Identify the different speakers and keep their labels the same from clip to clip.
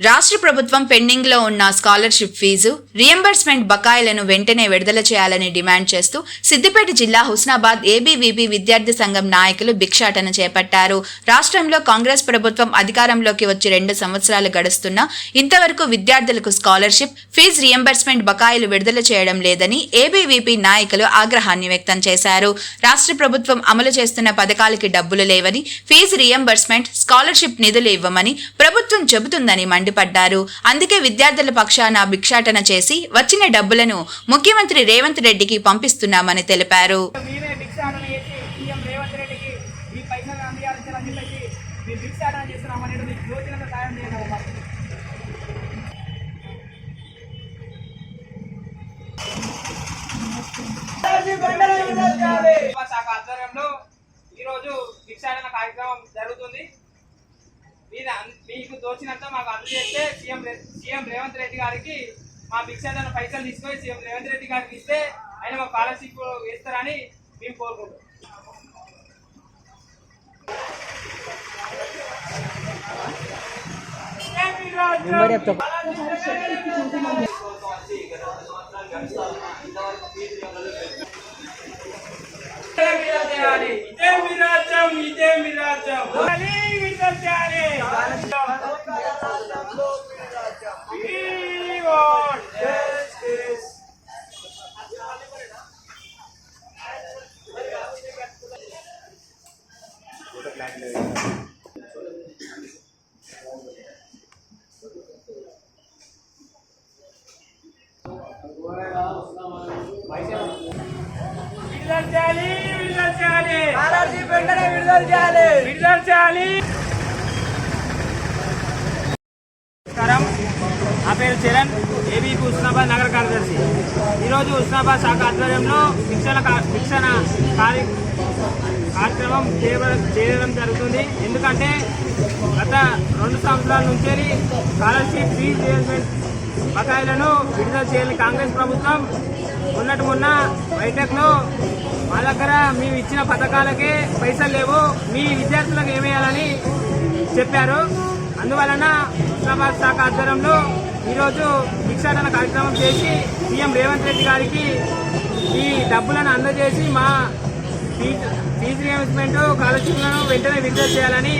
Speaker 1: రాష్ట్ర ప్రభుత్వం పెండింగ్లో ఉన్న స్కాలర్షిప్ ఫీజు రియంబర్స్మెంట్ బకాయిలను వెంటనే విడుదల చేయాలని డిమాండ్ చేస్తూ సిద్దిపేట జిల్లా హుస్నాబాద్ ఏబీవీపీ విద్యార్థి సంఘం నాయకులు భిక్షాటన చేపట్టారు. రాష్ట్రంలో కాంగ్రెస్ ప్రభుత్వం అధికారంలోకి వచ్చి రెండు సంవత్సరాలు గడుస్తున్నా ఇంతవరకు విద్యార్థులకు స్కాలర్షిప్ ఫీజు రియంబర్స్మెంట్ బకాయిలు విడుదల చేయడం లేదని ఏబీవీపీ నాయకులు ఆగ్రహాన్ని వ్యక్తం చేశారు. రాష్ట్ర ప్రభుత్వం అమలు చేస్తున్న పథకాలకి డబ్బులు లేవని ఫీజు రియంబర్స్మెంట్ స్కాలర్షిప్ నిధులు ఇవ్వమని ప్రభుత్వం చెబుతుందని మండిపడ్డారు. అందుకే విద్యార్థుల పక్షాన భిక్షాటన చేసి వచ్చిన డబ్బులను ముఖ్యమంత్రి రేవంత్ రెడ్డికి పంపిస్తున్నామని తెలిపారు.
Speaker 2: శాఖ ఆధ్వర్యంలో ఈరోజు భిక్షాటన కార్యక్రమం జరుగుతుంది. మీకు తోచినంత మాకు అందజేస్తే సీఎం సీఎం రేవంత్ రెడ్డి గారికి మా భిక్షాటన పైసలు తీసుకొని సీఎం రేవంత్ రెడ్డి గారికి ఇస్తే ఆయన మా స్కాలర్షిప్ వేస్తారని మేము చేయాలి. ఇదే మీ రాజ్యం ఇదే మళ్ళీ విడుదల చేయాలి. విడుదల చేయాలి. విడుదల చేయాలి. వెంటనే విడుదల చేయాలి విడుదల చేయాలి నమస్కారం. నా పేరు చరణ్ ఏబీపీ హుస్నాబాద్ నగర కార్యదర్శి. ఈరోజు హుస్నాబాద్ శాఖ ఆధ్వర్యంలో శిక్షణ కా- శిక్షణ కార్య కార్యక్రమం చేయడం చేయడం జరుగుతుంది. ఎందుకంటే గత రెండు సంవత్సరాల నుంచి స్కాలర్షిప్ ఫీజు బకాయిలను విడుదల చేయని కాంగ్రెస్ ప్రభుత్వం ఉన్నట్టు మొన్న బయటకులో మా దగ్గర మేము ఇచ్చిన పథకాలకే పైసలు లేవు. మీ విద్యార్థులకు ఏమేయాలని చెప్పారు? అందువలన హుస్నాబాద్ శాఖ ఆధ్వర్యంలో ఈరోజు దీక్షాటన కార్యక్రమం చేసి సీఎం రేవంత్ రెడ్డి గారికి ఈ డబ్బులను అందజేసి మా ఫీజు ఫీజు రియంబర్స్మెంట్ స్కాలర్షిప్లను వెంటనే విడుదల చేయాలని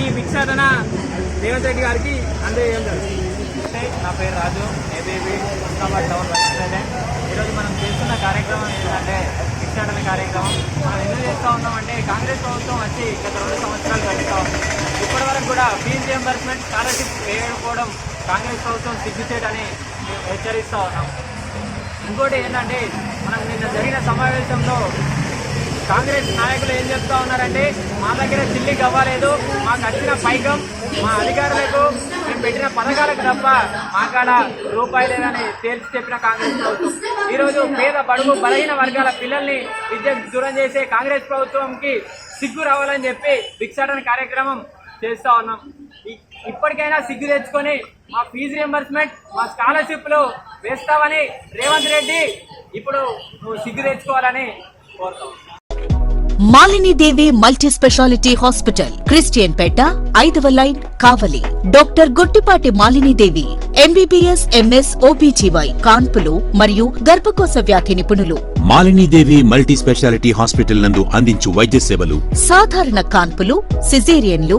Speaker 2: ఈ భిక్షాటన రేవంత్ రెడ్డి గారికి అందజేయడం జరుగుతుంది.
Speaker 3: నా పేరు Raju ABB Husnabad town president. ఈరోజు మనం చేస్తున్న కార్యక్రమం ఏంటంటే భిక్షాటన కార్యక్రమం. మనం ఎందుకు చేస్తూ ఉన్నామంటే కాంగ్రెస్ ప్రభుత్వం వచ్చి గత రెండు సంవత్సరాలు గడుస్తూ ఉంది. ఇప్పటి ఫీజు రియంబర్స్మెంట్ స్కాలర్షిప్ వేయకపోవడం కాంగ్రెస్ ప్రభుత్వం సిగ్గుచేటని మేము హెచ్చరిస్తూ ఉన్నాం. ఇంకోటి ఏంటంటే మనం నిన్న జరిగిన సమావేశంలో కాంగ్రెస్ నాయకులు ఏం చెప్తా ఉన్నారంటే మా దగ్గర చిల్లి అవ్వలేదు మాకు వచ్చిన పైకం మా అధికారులకు మేము పెట్టిన పథకాలకు తప్ప మా కాడ రూపాయి లేదని తేల్చి చెప్పిన కాంగ్రెస్ ప్రభుత్వం. ఈరోజు పేద బడుగు బలహీన వర్గాల పిల్లల్ని విద్యకు దూరం చేసే కాంగ్రెస్ ప్రభుత్వంకి సిగ్గు రావాలని చెప్పి భిక్షాటన కార్యక్రమం చేస్తా ఉన్నాం. ఇప్పటికైనా సిగ్గు తెచ్చుకొని మా ఫీజు రియంబర్స్మెంట్ మా స్కాలర్షిప్లు వేస్తామని రేవంత్ రెడ్డి ఇప్పుడు నువ్వు సిగ్గు తెచ్చుకోవాలని కోరుతాం
Speaker 4: Malinidevi multi speciality hospital Christian Peta ఐదవ line Kavali. Doctor Guttipati Malinidevi MBBS MS OBGY కాన్పులు మరియు గర్భకోశ వ్యాధి నిపుణులు.
Speaker 5: మాలినీదేవి మల్టీ స్పెషాలిటీ హాస్పిటల్ నందు అందించు వైద్య సేవలు.
Speaker 4: సాధారణ కాన్పులు సిజేరియన్లు